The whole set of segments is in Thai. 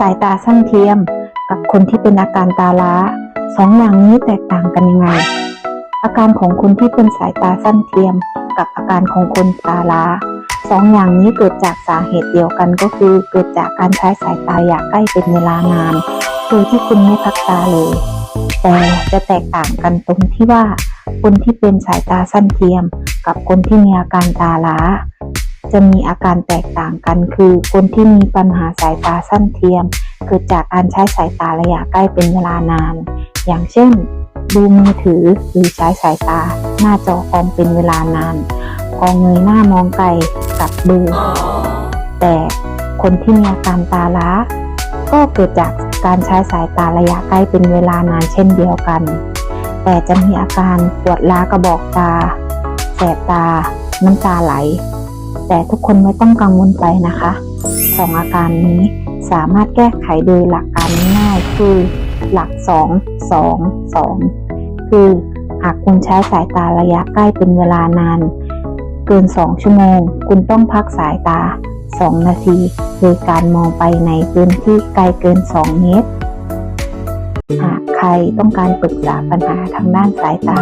สายตาสั้นเทียม กับคนที่เป็นอาการตาล้าสองอย่างนี้แตกต่างกันยังไง อาการของคนที่เป็นสายตาสั้นเทียม กับอาการของคนตาล้าสองอย่างนี้เกิดจากสาเหตุเดียวกันก็คือเกิดจากการใช้สายตาอย่ากใกล้เป็นเวลานานโดยที่คุณไม่พักตาเลย แต่จะแตกต่างกันตรงที่ว่า คนที่เป็นสายตาสั้นเทียม กับคนที่มีอาการตาล้า จะมีอาการแตกต่างกัน คือคนที่มีปัญหาสายตาสั้นเทียม เกิดจากการใช้สายตาระยะใกล้เป็นเวลานาน อย่างเช่น ดูมือถือหรือใช้สายตา หน้าจอคอมเป็นเวลานานพอเงยหน้ามองไกลกับเบลอแต่คนที่มีอาการตาล้า ก็เกิดจากการใช้สายตาระยะใกล้เป็นเวลานานเช่นเดียวกัน แต่จะมีอาการปวดล้ากระบอกตา แสบตา น้ำตาไหล แต่ทุกคนไม่ต้องกังวลไปนะคะสองอาการนี้สามารถแก้ไขโดยหลักการง่ายคือหลัก 2 2 2 คือหากคุณใช้สายตาระยะใกล้เป็นเวลานาน เกิน 2 ชั่วโมง คุณต้องพักสายตา 2 นาที โดยการมองไปในพื้นที่ไกลเกิน 2 เมตร ใครต้องการปรึกษาปัญหาทางด้านสายตา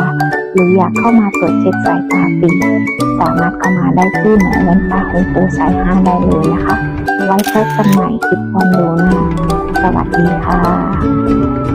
หรืออยากเข้ามาตรวจเช็คสายตาฟรีสามารถเข้ามาได้ที่หมอแว่นตาของโปรสายห้าได้เลยนะคะ ไว้พบกันใหม่คลิปความรู้หน้าสวัสดีค่ะ